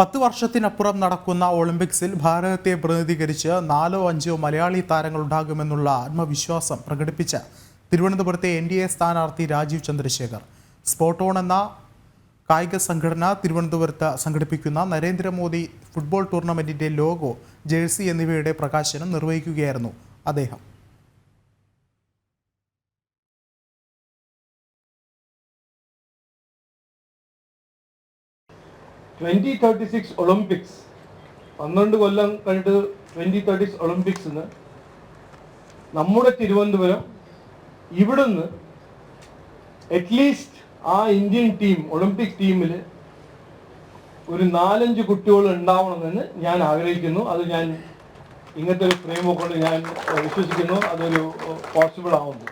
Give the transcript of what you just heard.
പത്ത് വർഷത്തിനപ്പുറം നടക്കുന്ന ഒളിമ്പിക്സിൽ ഭാരതത്തെ പ്രതിനിധീകരിച്ച് നാലോ അഞ്ചോ മലയാളി താരങ്ങളുണ്ടാകുമെന്നുള്ള ആത്മവിശ്വാസം പ്രകടിപ്പിച്ച തിരുവനന്തപുരത്തെ എൻ ഡി എ സ്ഥാനാർത്ഥി രാജീവ് ചന്ദ്രശേഖർ. സ്പോട്ടോൺ എന്ന കായിക സംഘടന തിരുവനന്തപുരത്ത് സംഘടിപ്പിക്കുന്ന നരേന്ദ്രമോദി ഫുട്ബോൾ ടൂർണമെന്റിന്റെ ലോഗോ ജേഴ്സി എന്നിവയുടെ പ്രകാശനം നിർവഹിക്കുകയായിരുന്നു അദ്ദേഹം. ട്വന്റി തേർട്ടി സിക്സ് ഒളിമ്പിക്സ് പന്ത്രണ്ട് കൊല്ലം കഴിഞ്ഞിട്ട് ട്വന്റി തേർട്ടി സിക്സ് ഒളിമ്പിക്സിന് നമ്മുടെ തിരുവനന്തപുരം ഇവിടുന്ന് അറ്റ്ലീസ്റ്റ് ആ ഇന്ത്യൻ ടീം ഒളിമ്പിക് ടീമിൽ ഒരു നാലഞ്ച് കുട്ടികൾ ഉണ്ടാവണമെന്ന് ഞാൻ ആഗ്രഹിക്കുന്നു. അത് ഞാൻ ഇങ്ങനത്തെ ഒരു ഫ്രെയിം കൊണ്ട് ഞാൻ വിശ്വസിക്കുന്നു. അതൊരു പോസിബിൾ ആവുന്നു.